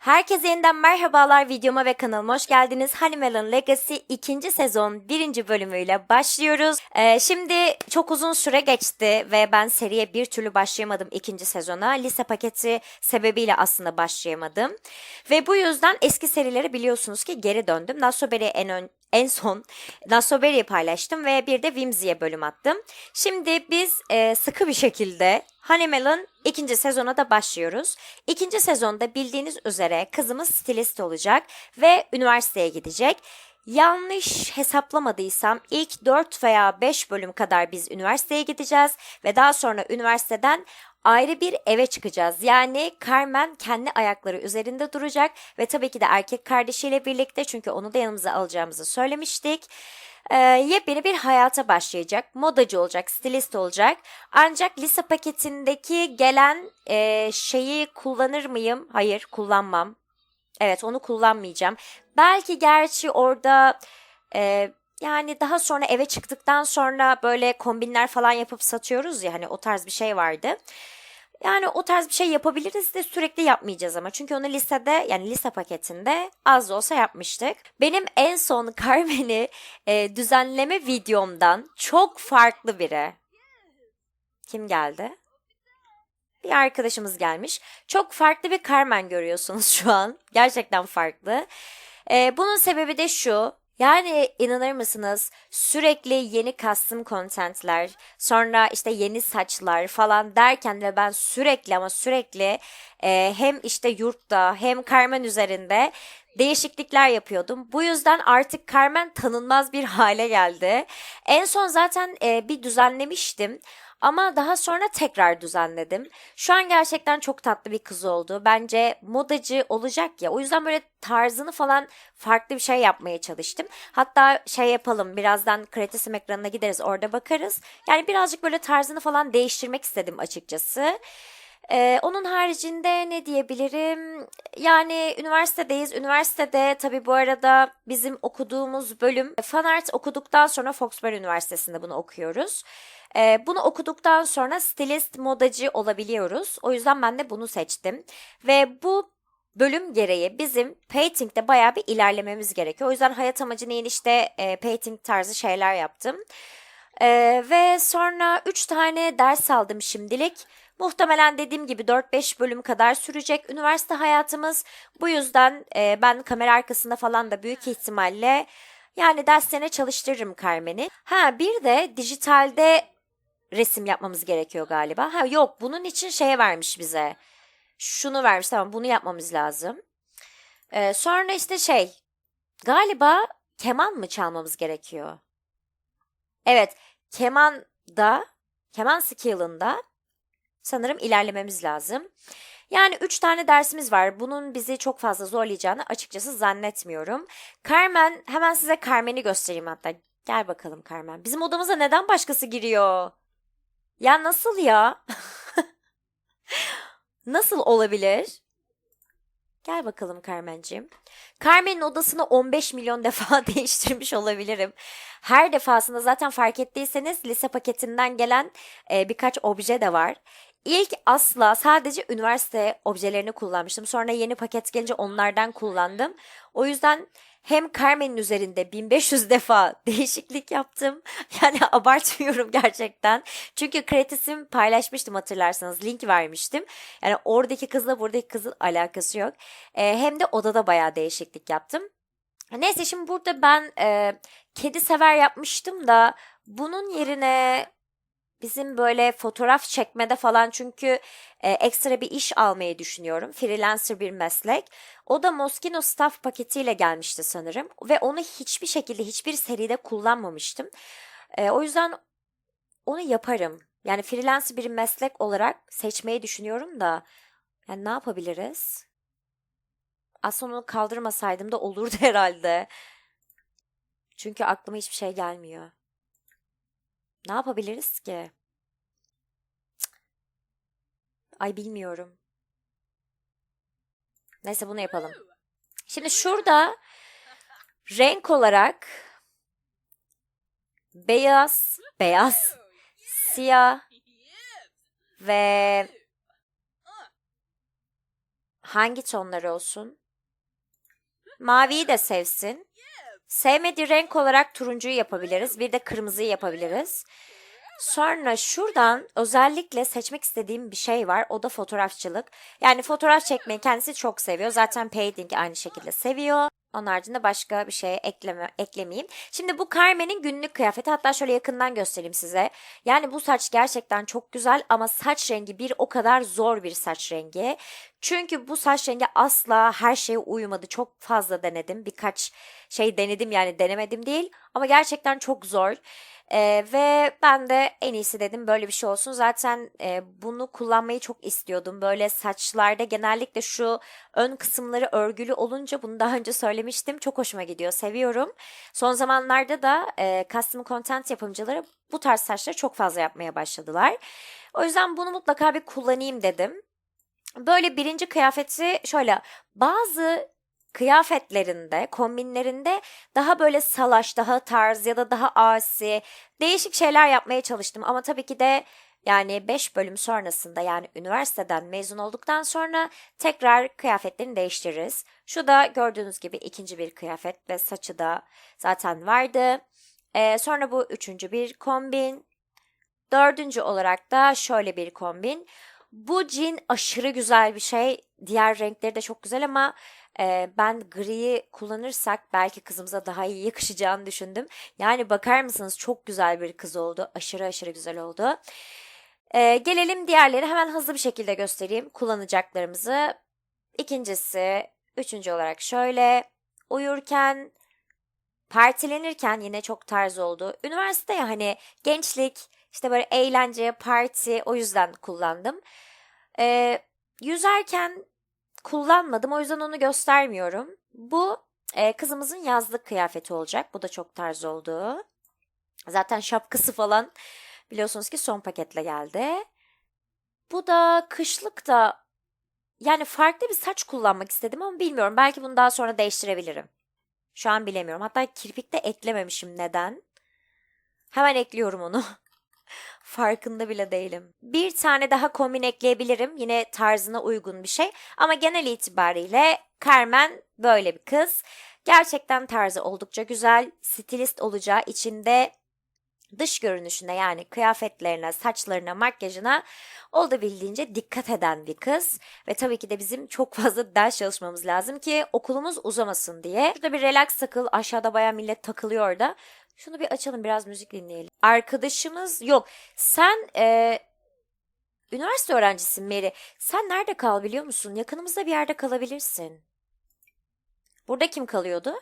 Herkese yeniden merhabalar videoma ve kanalıma hoş geldiniz. Honeymelon Legacy 2. sezon 1. bölümüyle başlıyoruz. Ee, şimdi çok uzun süre geçti ve ben seriye bir türlü başlayamadım ikinci sezona. Lise paketi sebebiyle aslında başlayamadım. Ve bu yüzden eski serileri biliyorsunuz ki geri döndüm. Nasoberi en ön, en son Nasoberi'yi paylaştım ve bir de Whimsy'ye bölüm attım. Şimdi biz e, sıkı bir şekilde Honeymelon ikinci sezona da başlıyoruz. İkinci sezonda bildiğiniz üzere kızımız stilist olacak ve üniversiteye gidecek. Yanlış hesaplamadıysam ilk 4 veya 5 bölüm kadar biz üniversiteye gideceğiz ve daha sonra üniversiteden ayrı bir eve çıkacağız. Yani Carmen kendi ayakları üzerinde duracak ve tabii ki de erkek kardeşiyle birlikte çünkü onu da yanımıza alacağımızı söylemiştik. Ee, yepyeni bir hayata başlayacak. Modacı olacak, stilist olacak. Ancak lise paketindeki gelen e, şeyi kullanır mıyım? Hayır, kullanmam. Evet, onu kullanmayacağım. Belki gerçi orada e, yani daha sonra eve çıktıktan sonra böyle kombinler falan yapıp satıyoruz ya hani o tarz bir şey vardı. Yani o tarz bir şey yapabiliriz de sürekli yapmayacağız ama. Çünkü onu lisede yani lise paketinde az da olsa yapmıştık. Benim en son Carmen'i e, düzenleme videomdan çok farklı biri. Kim geldi? Bir arkadaşımız gelmiş. Çok farklı bir Carmen görüyorsunuz şu an. Gerçekten farklı. E, bunun sebebi de şu. Yani inanır mısınız sürekli yeni custom contentler, sonra işte yeni saçlar falan derken ve ben sürekli ama sürekli e, hem işte yurtta hem Carmen üzerinde değişiklikler yapıyordum. Bu yüzden artık Carmen tanınmaz bir hale geldi. En son zaten e, bir düzenlemiştim. Ama daha sonra tekrar düzenledim. Şu an gerçekten çok tatlı bir kız oldu. Bence modacı olacak ya. O yüzden böyle tarzını falan farklı bir şey yapmaya çalıştım. Hatta şey yapalım birazdan Kreatism ekranına gideriz orada bakarız. Yani birazcık böyle tarzını falan değiştirmek istedim açıkçası. Ee, onun haricinde ne diyebilirim? Yani üniversitedeyiz. Üniversitede tabii bu arada bizim okuduğumuz bölüm fanart okuduktan sonra Foxbury Üniversitesi'nde bunu okuyoruz. Ee, bunu okuduktan sonra stilist, modacı olabiliyoruz. O yüzden ben de bunu seçtim. Ve bu bölüm gereği bizim painting'de bayağı bir ilerlememiz gerekiyor. O yüzden hayat amacı neyin işte e, painting tarzı şeyler yaptım. Ee, ve sonra 3 tane ders aldım şimdilik. Muhtemelen dediğim gibi 4-5 bölüm kadar sürecek üniversite hayatımız. Bu yüzden e, ben kamera arkasında falan da büyük ihtimalle yani derslerine çalıştırırım Carmen'i. Ha bir de dijitalde resim yapmamız gerekiyor galiba. Ha yok bunun için şeye vermiş bize. Şunu vermiş tamam bunu yapmamız lazım. Ee, sonra işte şey galiba keman mı çalmamız gerekiyor? Evet keman da keman skill'ında sanırım ilerlememiz lazım. Yani üç tane dersimiz var. Bunun bizi çok fazla zorlayacağını açıkçası zannetmiyorum. Carmen, hemen size Carmen'i göstereyim hatta. Gel bakalım Carmen. Bizim odamıza neden başkası giriyor? Ya nasıl ya? nasıl olabilir? Gel bakalım Carmen'ciğim. Carmen'in odasını 15 milyon defa değiştirmiş olabilirim. Her defasında zaten fark ettiyseniz lise paketinden gelen e, birkaç obje de var. İlk asla sadece üniversite objelerini kullanmıştım. Sonra yeni paket gelince onlardan kullandım. O yüzden hem Carmen'in üzerinde 1500 defa değişiklik yaptım. Yani abartmıyorum gerçekten. Çünkü Kretis'im paylaşmıştım hatırlarsanız. Link vermiştim. Yani oradaki kızla buradaki kızın alakası yok. Ee, hem de odada bayağı değişiklik yaptım. Neyse şimdi burada ben e, kedi sever yapmıştım da bunun yerine bizim böyle fotoğraf çekmede falan çünkü e, ekstra bir iş almayı düşünüyorum. Freelancer bir meslek. O da Moschino Staff paketiyle gelmişti sanırım ve onu hiçbir şekilde hiçbir seride kullanmamıştım. E, o yüzden onu yaparım. Yani freelancer bir meslek olarak seçmeyi düşünüyorum da yani ne yapabiliriz? Aslında onu kaldırmasaydım da olurdu herhalde. Çünkü aklıma hiçbir şey gelmiyor. Ne yapabiliriz ki? Ay bilmiyorum. Neyse bunu yapalım. Şimdi şurada renk olarak beyaz, beyaz, siyah ve Hangi tonlar olsun? Maviyi de sevsin. Sevmediği renk olarak turuncuyu yapabiliriz. Bir de kırmızıyı yapabiliriz. Sonra şuradan özellikle seçmek istediğim bir şey var. O da fotoğrafçılık. Yani fotoğraf çekmeyi kendisi çok seviyor. Zaten painting aynı şekilde seviyor. Onun haricinde başka bir şey ekleme, eklemeyeyim. Şimdi bu Carmen'in günlük kıyafeti. Hatta şöyle yakından göstereyim size. Yani bu saç gerçekten çok güzel ama saç rengi bir o kadar zor bir saç rengi. Çünkü bu saç rengi asla her şeye uymadı. Çok fazla denedim. Birkaç şey denedim yani denemedim değil. Ama gerçekten çok zor. Ee, ve ben de en iyisi dedim böyle bir şey olsun. Zaten e, bunu kullanmayı çok istiyordum. Böyle saçlarda genellikle şu ön kısımları örgülü olunca bunu daha önce söylemiştim. Çok hoşuma gidiyor. Seviyorum. Son zamanlarda da e, custom content yapımcıları bu tarz saçları çok fazla yapmaya başladılar. O yüzden bunu mutlaka bir kullanayım dedim. Böyle birinci kıyafeti şöyle bazı kıyafetlerinde, kombinlerinde daha böyle salaş, daha tarz ya da daha asi, değişik şeyler yapmaya çalıştım. Ama tabii ki de yani 5 bölüm sonrasında yani üniversiteden mezun olduktan sonra tekrar kıyafetlerini değiştiririz. Şu da gördüğünüz gibi ikinci bir kıyafet ve saçı da zaten vardı. Ee, sonra bu üçüncü bir kombin. Dördüncü olarak da şöyle bir kombin. Bu cin aşırı güzel bir şey. Diğer renkleri de çok güzel ama e, ben griyi kullanırsak belki kızımıza daha iyi yakışacağını düşündüm. Yani bakar mısınız çok güzel bir kız oldu. Aşırı aşırı güzel oldu. E, gelelim diğerleri hemen hızlı bir şekilde göstereyim kullanacaklarımızı. İkincisi, üçüncü olarak şöyle uyurken, partilenirken yine çok tarz oldu. Üniversite ya hani gençlik, işte böyle eğlence, parti o yüzden kullandım. E, yüzerken kullanmadım o yüzden onu göstermiyorum. Bu e, kızımızın yazlık kıyafeti olacak. Bu da çok tarz oldu. Zaten şapkası falan biliyorsunuz ki son paketle geldi. Bu da kışlık da yani farklı bir saç kullanmak istedim ama bilmiyorum. Belki bunu daha sonra değiştirebilirim. Şu an bilemiyorum. Hatta kirpik de eklememişim neden. Hemen ekliyorum onu. Farkında bile değilim. Bir tane daha kombin ekleyebilirim. Yine tarzına uygun bir şey. Ama genel itibariyle Carmen böyle bir kız. Gerçekten tarzı oldukça güzel. Stilist olacağı içinde dış görünüşüne yani kıyafetlerine, saçlarına, makyajına olabildiğince dikkat eden bir kız. Ve tabii ki de bizim çok fazla ders çalışmamız lazım ki okulumuz uzamasın diye. Burada bir relax takıl aşağıda baya millet takılıyor da. Şunu bir açalım biraz müzik dinleyelim. Arkadaşımız yok. Sen e, üniversite öğrencisin Mary. Sen nerede kal biliyor musun? Yakınımızda bir yerde kalabilirsin. Burada kim kalıyordu?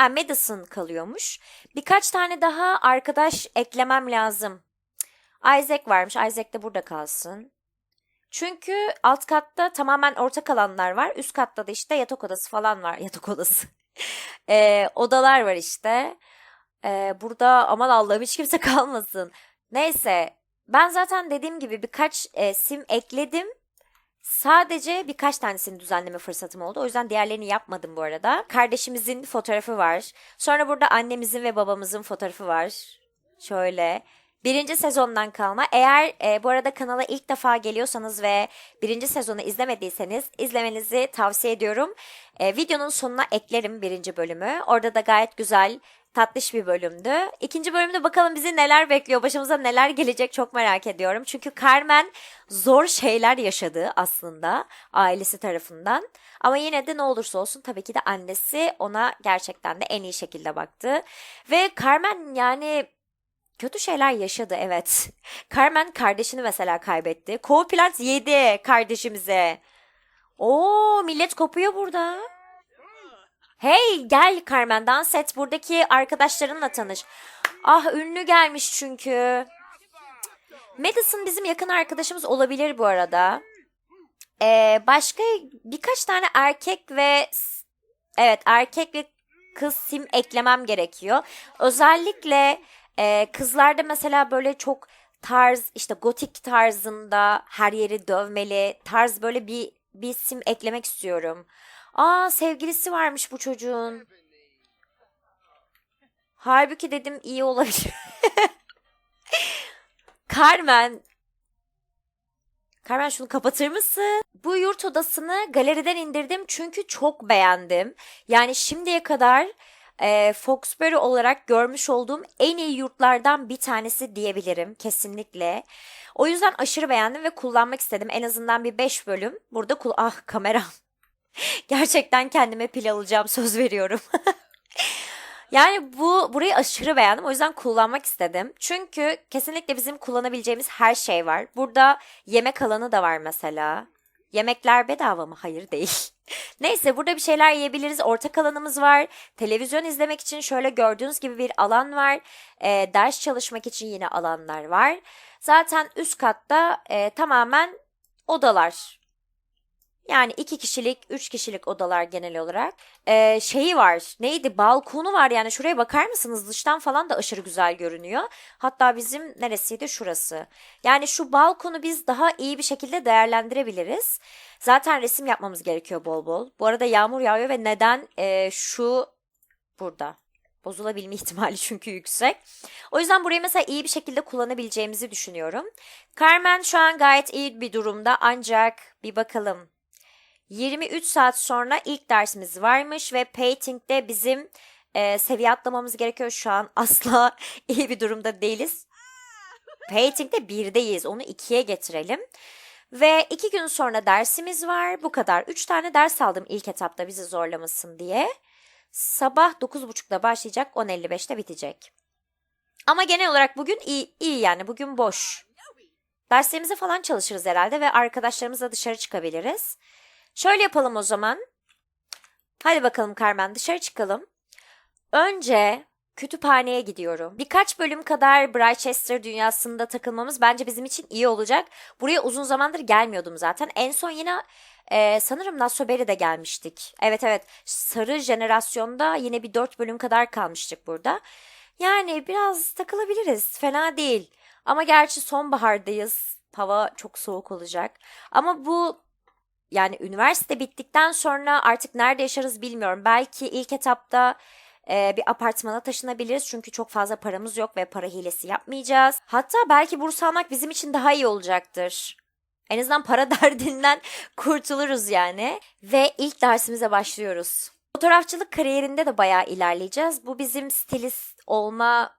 Ha, Madison kalıyormuş. Birkaç tane daha arkadaş eklemem lazım. Isaac varmış. Isaac de burada kalsın. Çünkü alt katta tamamen ortak alanlar var. Üst katta da işte yatak odası falan var. Yatak odası. e, odalar var işte. Ee, burada aman Allah'ım hiç kimse kalmasın. Neyse ben zaten dediğim gibi birkaç e, sim ekledim. Sadece birkaç tanesini düzenleme fırsatım oldu. O yüzden diğerlerini yapmadım bu arada. Kardeşimizin fotoğrafı var. Sonra burada annemizin ve babamızın fotoğrafı var. Şöyle. Birinci sezondan kalma. Eğer e, bu arada kanala ilk defa geliyorsanız ve birinci sezonu izlemediyseniz izlemenizi tavsiye ediyorum. E, videonun sonuna eklerim birinci bölümü. Orada da gayet güzel tatlış bir bölümdü. İkinci bölümde bakalım bizi neler bekliyor, başımıza neler gelecek çok merak ediyorum. Çünkü Carmen zor şeyler yaşadı aslında ailesi tarafından. Ama yine de ne olursa olsun tabii ki de annesi ona gerçekten de en iyi şekilde baktı. Ve Carmen yani kötü şeyler yaşadı evet. Carmen kardeşini mesela kaybetti. Co-Plant yedi kardeşimize. Oo millet kopuyor burada. Hey gel Carmen dans et buradaki arkadaşlarınla tanış. Ah ünlü gelmiş çünkü. Madison bizim yakın arkadaşımız olabilir bu arada. Ee, başka birkaç tane erkek ve evet erkek ve kız sim eklemem gerekiyor. Özellikle e, kızlarda mesela böyle çok tarz işte gotik tarzında her yeri dövmeli tarz böyle bir bir sim eklemek istiyorum. Aa sevgilisi varmış bu çocuğun. Halbuki dedim iyi olabilir. Carmen. Carmen şunu kapatır mısın? Bu yurt odasını galeriden indirdim çünkü çok beğendim. Yani şimdiye kadar e, Foxbury olarak görmüş olduğum en iyi yurtlardan bir tanesi diyebilirim kesinlikle. O yüzden aşırı beğendim ve kullanmak istedim. En azından bir 5 bölüm. Burada kul ah kameram. Gerçekten kendime pil alacağım söz veriyorum. Yani bu burayı aşırı beğendim. O yüzden kullanmak istedim. Çünkü kesinlikle bizim kullanabileceğimiz her şey var. Burada yemek alanı da var mesela. Yemekler bedava mı? Hayır değil. Neyse burada bir şeyler yiyebiliriz. Ortak alanımız var. Televizyon izlemek için şöyle gördüğünüz gibi bir alan var. Ee, ders çalışmak için yine alanlar var. Zaten üst katta e, tamamen odalar. Yani iki kişilik, üç kişilik odalar genel olarak. Ee, şeyi var, neydi? Balkonu var yani şuraya bakar mısınız? Dıştan falan da aşırı güzel görünüyor. Hatta bizim neresiydi? Şurası. Yani şu balkonu biz daha iyi bir şekilde değerlendirebiliriz. Zaten resim yapmamız gerekiyor bol bol. Bu arada yağmur yağıyor ve neden Ee, şu burada? Bozulabilme ihtimali çünkü yüksek. O yüzden burayı mesela iyi bir şekilde kullanabileceğimizi düşünüyorum. Carmen şu an gayet iyi bir durumda ancak bir bakalım. 23 saat sonra ilk dersimiz varmış ve painting'de bizim e, seviye atlamamız gerekiyor. Şu an asla iyi bir durumda değiliz. Painting'de birdeyiz. Onu ikiye getirelim. Ve iki gün sonra dersimiz var. Bu kadar. Üç tane ders aldım ilk etapta bizi zorlamasın diye. Sabah 9.30'da başlayacak, 10.55'te bitecek. Ama genel olarak bugün iyi, iyi yani bugün boş. Derslerimize falan çalışırız herhalde ve arkadaşlarımızla dışarı çıkabiliriz. Şöyle yapalım o zaman. Hadi bakalım Carmen dışarı çıkalım. Önce kütüphaneye gidiyorum. Birkaç bölüm kadar Brightchester dünyasında takılmamız bence bizim için iyi olacak. Buraya uzun zamandır gelmiyordum zaten. En son yine e, sanırım Nasoberi'de gelmiştik. Evet evet sarı jenerasyonda yine bir dört bölüm kadar kalmıştık burada. Yani biraz takılabiliriz. Fena değil. Ama gerçi sonbahardayız. Hava çok soğuk olacak. Ama bu yani üniversite bittikten sonra artık nerede yaşarız bilmiyorum. Belki ilk etapta e, bir apartmana taşınabiliriz çünkü çok fazla paramız yok ve para hilesi yapmayacağız. Hatta belki burs almak bizim için daha iyi olacaktır. En azından para derdinden kurtuluruz yani. Ve ilk dersimize başlıyoruz. Fotoğrafçılık kariyerinde de bayağı ilerleyeceğiz. Bu bizim stilist olma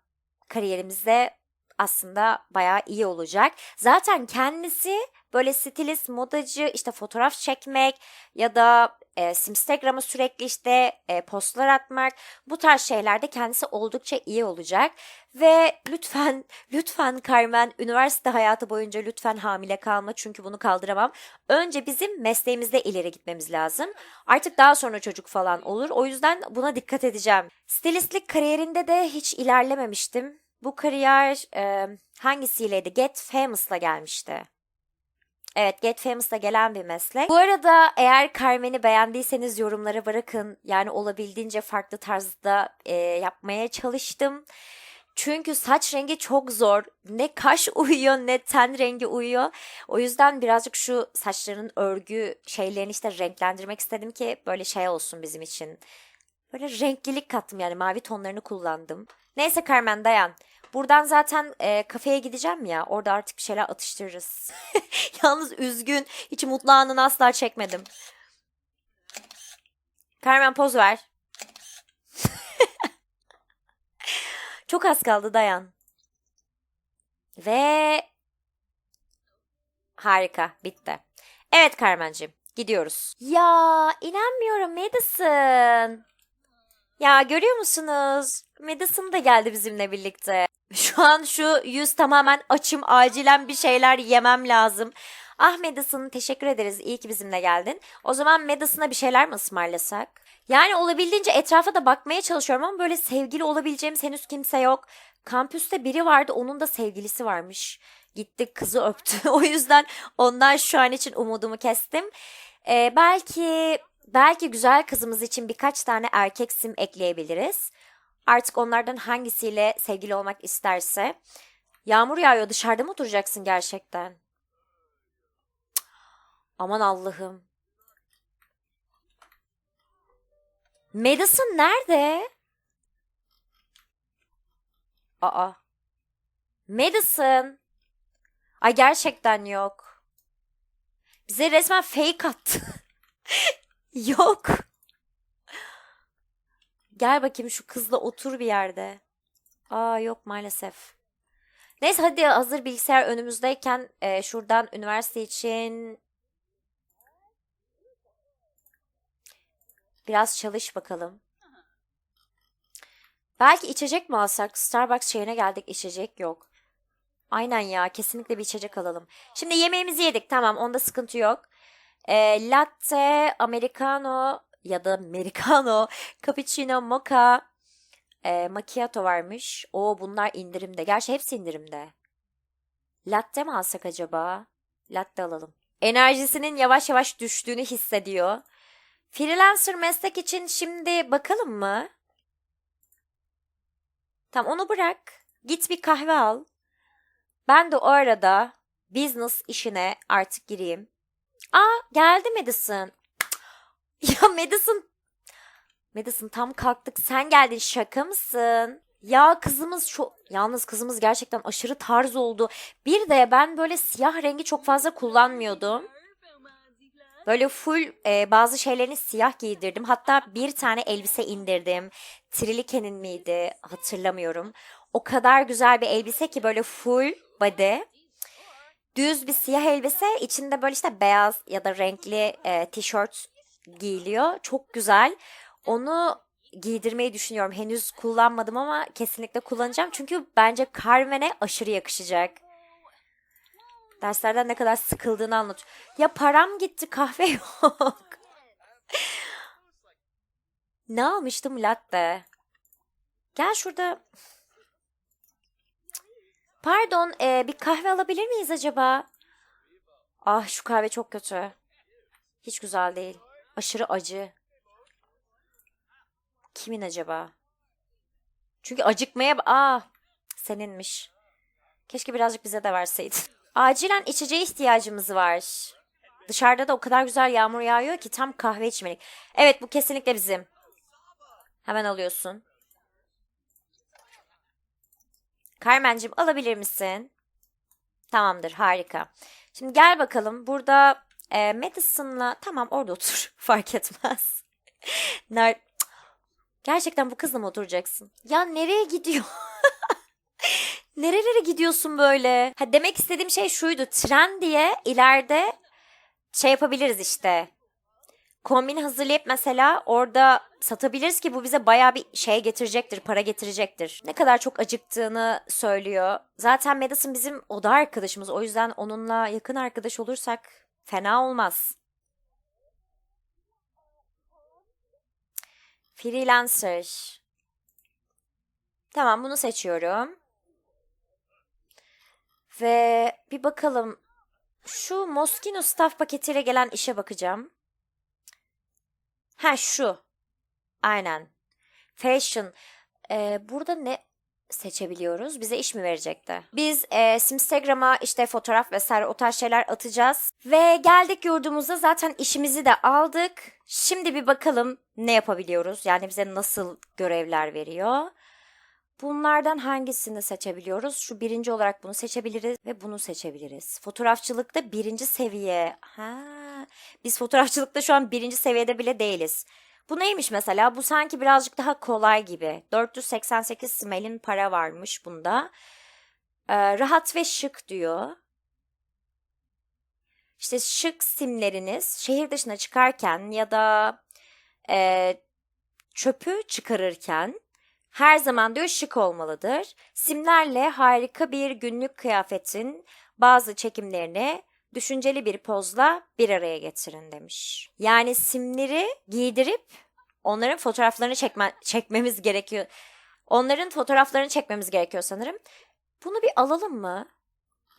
kariyerimizde aslında bayağı iyi olacak. Zaten kendisi böyle stilist, modacı, işte fotoğraf çekmek ya da e, Instagram'a sürekli işte e, postlar atmak bu tarz şeylerde kendisi oldukça iyi olacak. Ve lütfen, lütfen Carmen üniversite hayatı boyunca lütfen hamile kalma çünkü bunu kaldıramam. Önce bizim mesleğimizde ileri gitmemiz lazım. Artık daha sonra çocuk falan olur. O yüzden buna dikkat edeceğim. Stilistlik kariyerinde de hiç ilerlememiştim. Bu kariyer e, hangisiyleydi? Get Famous'la gelmişti. Evet Get Famous'la gelen bir meslek. Bu arada eğer Carmen'i beğendiyseniz yorumlara bırakın. Yani olabildiğince farklı tarzda e, yapmaya çalıştım. Çünkü saç rengi çok zor. Ne kaş uyuyor ne ten rengi uyuyor. O yüzden birazcık şu saçların örgü şeylerini işte renklendirmek istedim ki böyle şey olsun bizim için. Böyle renklilik kattım yani mavi tonlarını kullandım. Neyse Carmen dayan. Buradan zaten e, kafeye gideceğim ya. Orada artık bir şeyler atıştırırız. Yalnız üzgün. Hiç mutlu anını asla çekmedim. Carmen poz ver. Çok az kaldı dayan. Ve harika bitti. Evet Carmen'cim gidiyoruz. Ya inanmıyorum Madison. Ya görüyor musunuz? Madison da geldi bizimle birlikte. Şu an şu yüz tamamen açım acilen bir şeyler yemem lazım. Ah Madison teşekkür ederiz iyi ki bizimle geldin. O zaman Madison'a bir şeyler mi ısmarlasak? Yani olabildiğince etrafa da bakmaya çalışıyorum ama böyle sevgili olabileceğimiz henüz kimse yok. Kampüste biri vardı onun da sevgilisi varmış. Gitti kızı öptü. o yüzden ondan şu an için umudumu kestim. Ee, belki belki güzel kızımız için birkaç tane erkek sim ekleyebiliriz. Artık onlardan hangisiyle sevgili olmak isterse. Yağmur yağıyor dışarıda mı oturacaksın gerçekten? Aman Allah'ım. Madison nerede? Aa. Madison. Ay gerçekten yok. Bize resmen fake attı. Yok. Gel bakayım şu kızla otur bir yerde. Aa yok maalesef. Neyse hadi hazır bilgisayar önümüzdeyken e, şuradan üniversite için biraz çalış bakalım. Belki içecek mi alsak? Starbucks şeyine geldik içecek yok. Aynen ya kesinlikle bir içecek alalım. Şimdi yemeğimizi yedik tamam onda sıkıntı yok. E, latte, americano ya da americano, cappuccino, mocha, e, macchiato varmış. O bunlar indirimde. Gerçi hepsi indirimde. Latte mi alsak acaba? Latte alalım. Enerjisinin yavaş yavaş düştüğünü hissediyor. Freelancer meslek için şimdi bakalım mı? Tamam onu bırak. Git bir kahve al. Ben de o arada business işine artık gireyim. Aa geldi Madison. Ya Madison. Madison tam kalktık. Sen geldin şaka mısın? Ya kızımız çok... Yalnız kızımız gerçekten aşırı tarz oldu. Bir de ben böyle siyah rengi çok fazla kullanmıyordum. Böyle full e, bazı şeylerini siyah giydirdim. Hatta bir tane elbise indirdim. Trilike'nin miydi hatırlamıyorum. O kadar güzel bir elbise ki böyle full body. Düz bir siyah elbise. içinde böyle işte beyaz ya da renkli e, tişört giyiliyor. Çok güzel. Onu giydirmeyi düşünüyorum. Henüz kullanmadım ama kesinlikle kullanacağım. Çünkü bence Carmen'e aşırı yakışacak. Derslerden ne kadar sıkıldığını anlat. Ya param gitti kahve yok. ne almıştım latte? Gel şurada. Pardon e, bir kahve alabilir miyiz acaba? Ah şu kahve çok kötü. Hiç güzel değil. Aşırı acı. Kimin acaba? Çünkü acıkmaya... Aa seninmiş. Keşke birazcık bize de verseydin. Acilen içeceğe ihtiyacımız var. Dışarıda da o kadar güzel yağmur yağıyor ki tam kahve içmelik. Evet bu kesinlikle bizim. Hemen alıyorsun. Carmen'cim alabilir misin? Tamamdır harika. Şimdi gel bakalım burada e, Madison'la tamam orada otur fark etmez. Ner Gerçekten bu kızla mı oturacaksın? Ya nereye gidiyor? Nerelere gidiyorsun böyle? Ha, demek istediğim şey şuydu. Tren diye ileride şey yapabiliriz işte. Kombin hazırlayıp mesela orada satabiliriz ki bu bize baya bir şey getirecektir, para getirecektir. Ne kadar çok acıktığını söylüyor. Zaten Madison bizim oda arkadaşımız. O yüzden onunla yakın arkadaş olursak fena olmaz. Freelancer. Tamam bunu seçiyorum. Ve bir bakalım. Şu Moschino staff paketiyle gelen işe bakacağım. Ha şu. Aynen. Fashion. Ee, burada ne seçebiliyoruz? Bize iş mi verecekti? Biz e, Instagram'a işte fotoğraf vesaire o tarz şeyler atacağız. Ve geldik yurdumuza zaten işimizi de aldık. Şimdi bir bakalım ne yapabiliyoruz? Yani bize nasıl görevler veriyor? Bunlardan hangisini seçebiliyoruz? Şu birinci olarak bunu seçebiliriz ve bunu seçebiliriz. Fotoğrafçılıkta birinci seviye. Ha, biz fotoğrafçılıkta şu an birinci seviyede bile değiliz. Bu neymiş mesela? Bu sanki birazcık daha kolay gibi. 488 smelin para varmış bunda. Ee, rahat ve şık diyor. İşte şık simleriniz şehir dışına çıkarken ya da e, çöpü çıkarırken her zaman diyor şık olmalıdır. Simlerle harika bir günlük kıyafetin bazı çekimlerini düşünceli bir pozla bir araya getirin demiş. Yani simleri giydirip onların fotoğraflarını çekme, çekmemiz gerekiyor. Onların fotoğraflarını çekmemiz gerekiyor sanırım. Bunu bir alalım mı?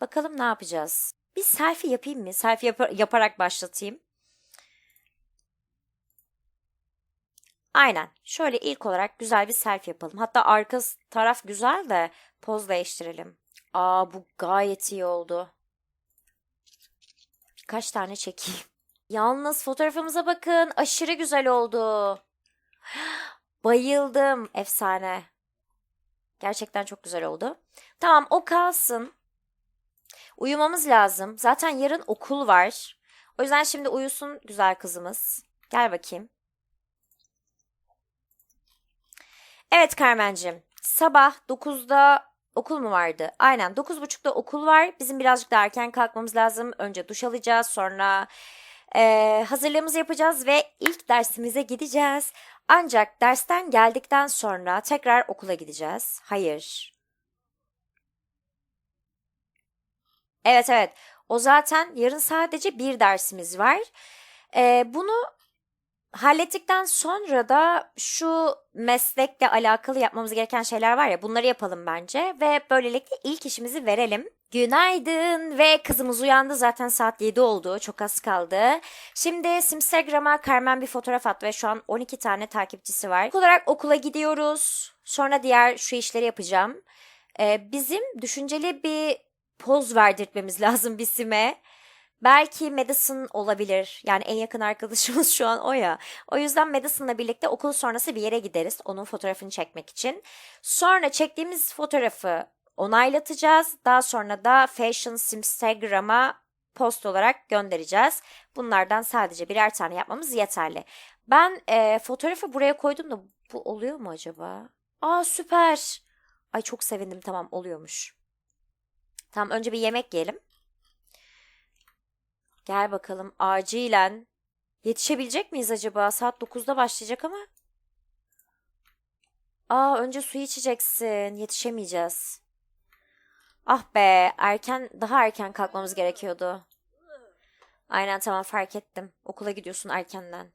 Bakalım ne yapacağız. Bir selfie yapayım mı? Selfie yap- yaparak başlatayım. Aynen. Şöyle ilk olarak güzel bir selfie yapalım. Hatta arka taraf güzel de poz değiştirelim. Aa bu gayet iyi oldu. Birkaç tane çekeyim. Yalnız fotoğrafımıza bakın. Aşırı güzel oldu. Bayıldım. Efsane. Gerçekten çok güzel oldu. Tamam o kalsın. Uyumamız lazım. Zaten yarın okul var. O yüzden şimdi uyusun güzel kızımız. Gel bakayım. Evet Carmen'cim. Sabah 9'da okul mu vardı? Aynen 9.30'da okul var. Bizim birazcık daha erken kalkmamız lazım. Önce duş alacağız. Sonra eee, hazırlığımızı yapacağız ve ilk dersimize gideceğiz. Ancak dersten geldikten sonra tekrar okula gideceğiz. Hayır. Evet evet. O zaten yarın sadece bir dersimiz var. Ee, bunu hallettikten sonra da şu meslekle alakalı yapmamız gereken şeyler var ya bunları yapalım bence ve böylelikle ilk işimizi verelim. Günaydın ve kızımız uyandı zaten saat 7 oldu çok az kaldı. Şimdi Instagram'a Carmen bir fotoğraf attı ve şu an 12 tane takipçisi var. İlk olarak okula gidiyoruz sonra diğer şu işleri yapacağım. Ee, bizim düşünceli bir poz verdirtmemiz lazım Bisim'e. Belki Madison olabilir. Yani en yakın arkadaşımız şu an o ya. O yüzden Madison'la birlikte okul sonrası bir yere gideriz. Onun fotoğrafını çekmek için. Sonra çektiğimiz fotoğrafı onaylatacağız. Daha sonra da Fashion Instagram'a post olarak göndereceğiz. Bunlardan sadece birer tane yapmamız yeterli. Ben e, fotoğrafı buraya koydum da bu oluyor mu acaba? Aa süper. Ay çok sevindim tamam oluyormuş. Tamam önce bir yemek yiyelim. Gel bakalım acilen. Yetişebilecek miyiz acaba? Saat 9'da başlayacak ama. Aa önce su içeceksin. Yetişemeyeceğiz. Ah be erken daha erken kalkmamız gerekiyordu. Aynen tamam fark ettim. Okula gidiyorsun erkenden.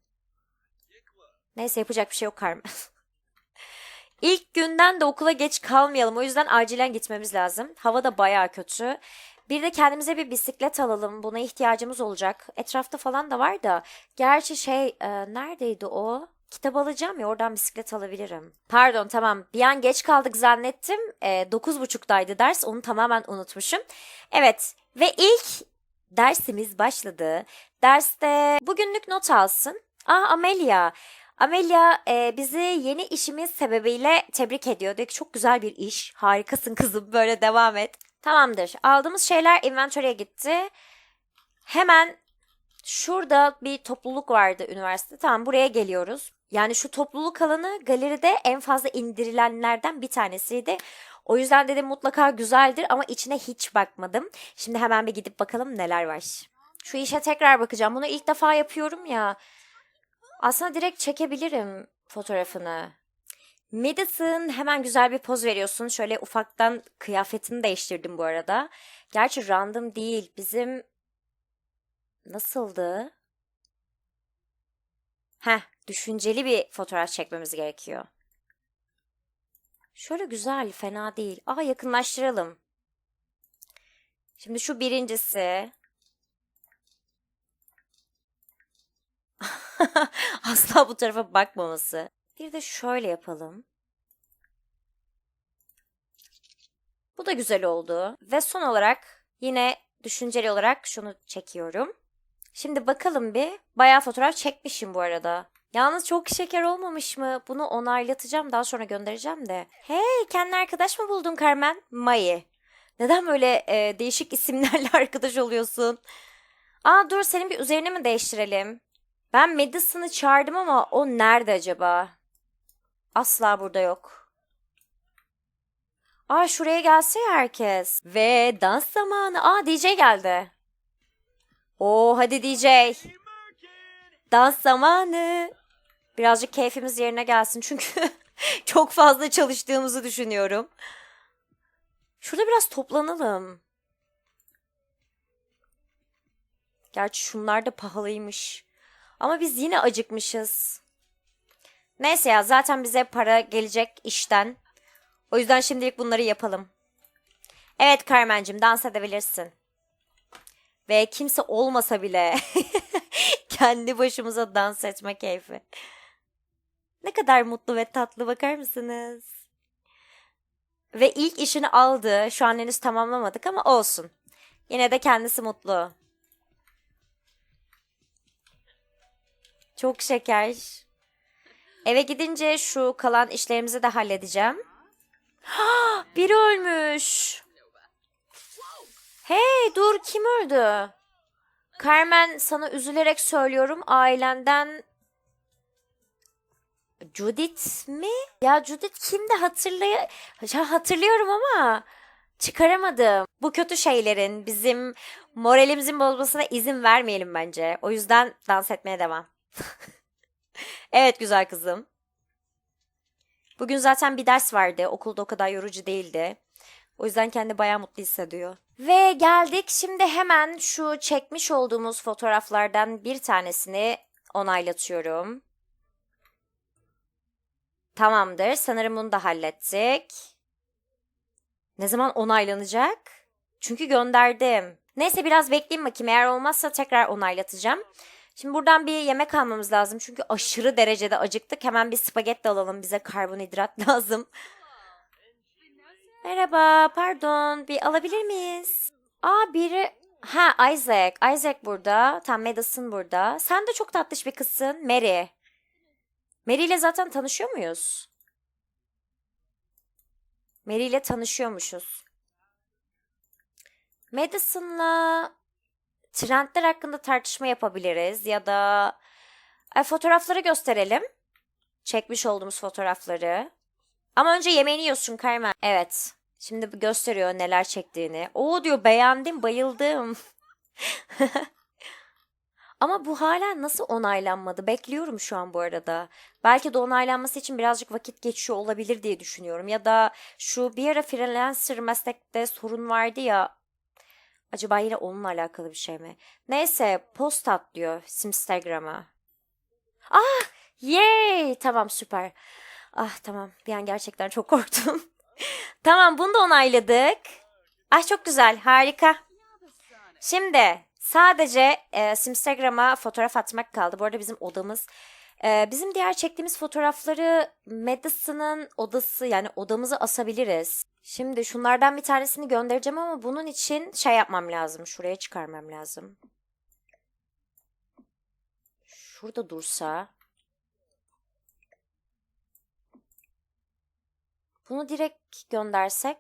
Neyse yapacak bir şey yok Carmen. İlk günden de okula geç kalmayalım. O yüzden acilen gitmemiz lazım. Hava da bayağı kötü. Bir de kendimize bir bisiklet alalım. Buna ihtiyacımız olacak. Etrafta falan da var da. Gerçi şey e, neredeydi o? Kitap alacağım ya oradan bisiklet alabilirim. Pardon tamam bir an geç kaldık zannettim. E, 9.30'daydı ders onu tamamen unutmuşum. Evet ve ilk dersimiz başladı. Derste bugünlük not alsın. Ah Amelia. Amelia e, bizi yeni işimiz sebebiyle tebrik ediyor. Diyor ki çok güzel bir iş. Harikasın kızım böyle devam et. Tamamdır. Aldığımız şeyler inventory'e gitti. Hemen şurada bir topluluk vardı üniversite. Tamam buraya geliyoruz. Yani şu topluluk alanı galeride en fazla indirilenlerden bir tanesiydi. O yüzden dedim mutlaka güzeldir ama içine hiç bakmadım. Şimdi hemen bir gidip bakalım neler var. Şu işe tekrar bakacağım. Bunu ilk defa yapıyorum ya. Aslında direkt çekebilirim fotoğrafını. Madison hemen güzel bir poz veriyorsun. Şöyle ufaktan kıyafetini değiştirdim bu arada. Gerçi random değil. Bizim nasıldı? Heh, düşünceli bir fotoğraf çekmemiz gerekiyor. Şöyle güzel, fena değil. Aa yakınlaştıralım. Şimdi şu birincisi. Asla bu tarafa bakmaması. Bir de şöyle yapalım. Bu da güzel oldu. Ve son olarak yine düşünceli olarak şunu çekiyorum. Şimdi bakalım bir. Bayağı fotoğraf çekmişim bu arada. Yalnız çok şeker olmamış mı? Bunu onaylatacağım daha sonra göndereceğim de. Hey kendi arkadaş mı buldun Carmen? Mayi. Neden böyle e, değişik isimlerle arkadaş oluyorsun? Aa dur senin bir üzerini mi değiştirelim? Ben Madison'ı çağırdım ama o nerede acaba? Asla burada yok. Aa şuraya gelse herkes. Ve dans zamanı. Aa DJ geldi. Oo hadi DJ. Dans zamanı. Birazcık keyfimiz yerine gelsin çünkü çok fazla çalıştığımızı düşünüyorum. Şurada biraz toplanalım. Gerçi şunlar da pahalıymış. Ama biz yine acıkmışız. Neyse ya zaten bize para gelecek işten. O yüzden şimdilik bunları yapalım. Evet Carmen'cim dans edebilirsin. Ve kimse olmasa bile kendi başımıza dans etme keyfi. Ne kadar mutlu ve tatlı bakar mısınız? Ve ilk işini aldı. Şu an henüz tamamlamadık ama olsun. Yine de kendisi mutlu. Çok şeker. Eve gidince şu kalan işlerimizi de halledeceğim. Biri ölmüş. Hey dur kim öldü? Carmen sana üzülerek söylüyorum ailenden Judith mi? Ya Judith kimdi hatırlay ya hatırlıyorum ama çıkaramadım. Bu kötü şeylerin bizim moralimizin bozmasına izin vermeyelim bence. O yüzden dans etmeye devam. evet güzel kızım. Bugün zaten bir ders vardı. Okulda o kadar yorucu değildi. O yüzden kendi bayağı mutlu hissediyor. Ve geldik şimdi hemen şu çekmiş olduğumuz fotoğraflardan bir tanesini onaylatıyorum. Tamamdır. Sanırım bunu da hallettik. Ne zaman onaylanacak? Çünkü gönderdim. Neyse biraz bekleyeyim bakayım. Eğer olmazsa tekrar onaylatacağım. Şimdi buradan bir yemek almamız lazım. Çünkü aşırı derecede acıktık. Hemen bir spagetti alalım. Bize karbonhidrat lazım. Merhaba, pardon. Bir alabilir miyiz? Aa biri... Ha Isaac. Isaac burada. Tam Madison burada. Sen de çok tatlış bir kızsın. Mary. Mary ile zaten tanışıyor muyuz? Mary ile tanışıyormuşuz. Madison'la trendler hakkında tartışma yapabiliriz ya da e, fotoğrafları gösterelim. Çekmiş olduğumuz fotoğrafları. Ama önce yemeğini yiyorsun Carmen. Evet. Şimdi gösteriyor neler çektiğini. Oo diyor beğendim, bayıldım. Ama bu hala nasıl onaylanmadı? Bekliyorum şu an bu arada. Belki de onaylanması için birazcık vakit geçiyor olabilir diye düşünüyorum. Ya da şu bir ara freelancer meslekte sorun vardı ya. Acaba yine onunla alakalı bir şey mi? Neyse post at diyor Simstagram'a. Ah! Yay! Tamam süper. Ah tamam bir an gerçekten çok korktum. tamam bunu da onayladık. Ah çok güzel harika. Şimdi sadece e, Simstagram'a fotoğraf atmak kaldı. Bu arada bizim odamız e, bizim diğer çektiğimiz fotoğrafları Madison'ın odası yani odamızı asabiliriz. Şimdi şunlardan bir tanesini göndereceğim ama bunun için şey yapmam lazım. Şuraya çıkarmam lazım. Şurada dursa. Bunu direkt göndersek.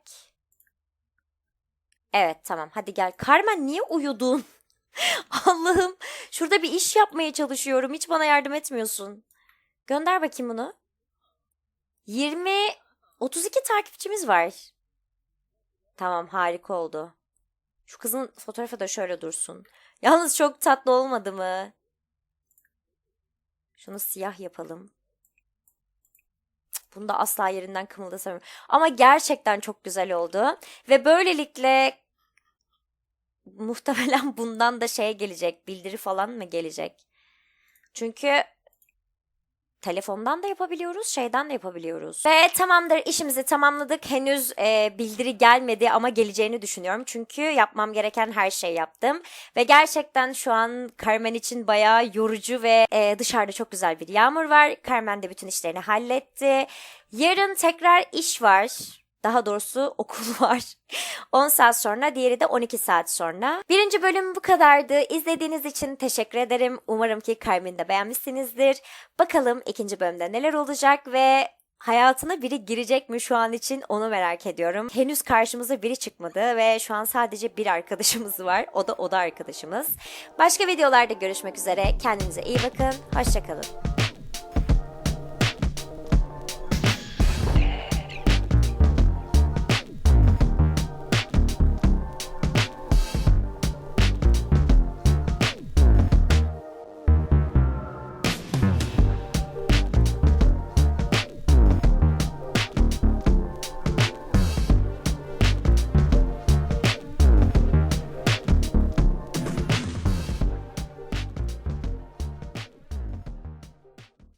Evet tamam hadi gel. Carmen niye uyudun? Allah'ım şurada bir iş yapmaya çalışıyorum. Hiç bana yardım etmiyorsun. Gönder bakayım bunu. 20 32 takipçimiz var. Tamam harika oldu. Şu kızın fotoğrafı da şöyle dursun. Yalnız çok tatlı olmadı mı? Şunu siyah yapalım. Bunu da asla yerinden kımıldasamıyorum. Ama gerçekten çok güzel oldu. Ve böylelikle muhtemelen bundan da şey gelecek. Bildiri falan mı gelecek? Çünkü telefondan da yapabiliyoruz, şeyden de yapabiliyoruz. Ve tamamdır işimizi tamamladık. Henüz e, bildiri gelmedi ama geleceğini düşünüyorum. Çünkü yapmam gereken her şeyi yaptım. Ve gerçekten şu an Carmen için bayağı yorucu ve e, dışarıda çok güzel bir yağmur var. Carmen de bütün işlerini halletti. Yarın tekrar iş var. Daha doğrusu okul var. 10 saat sonra, diğeri de 12 saat sonra. Birinci bölüm bu kadardı. İzlediğiniz için teşekkür ederim. Umarım ki Carmen'i de beğenmişsinizdir. Bakalım ikinci bölümde neler olacak ve hayatına biri girecek mi şu an için onu merak ediyorum. Henüz karşımıza biri çıkmadı ve şu an sadece bir arkadaşımız var. O da oda arkadaşımız. Başka videolarda görüşmek üzere. Kendinize iyi bakın. Hoşçakalın.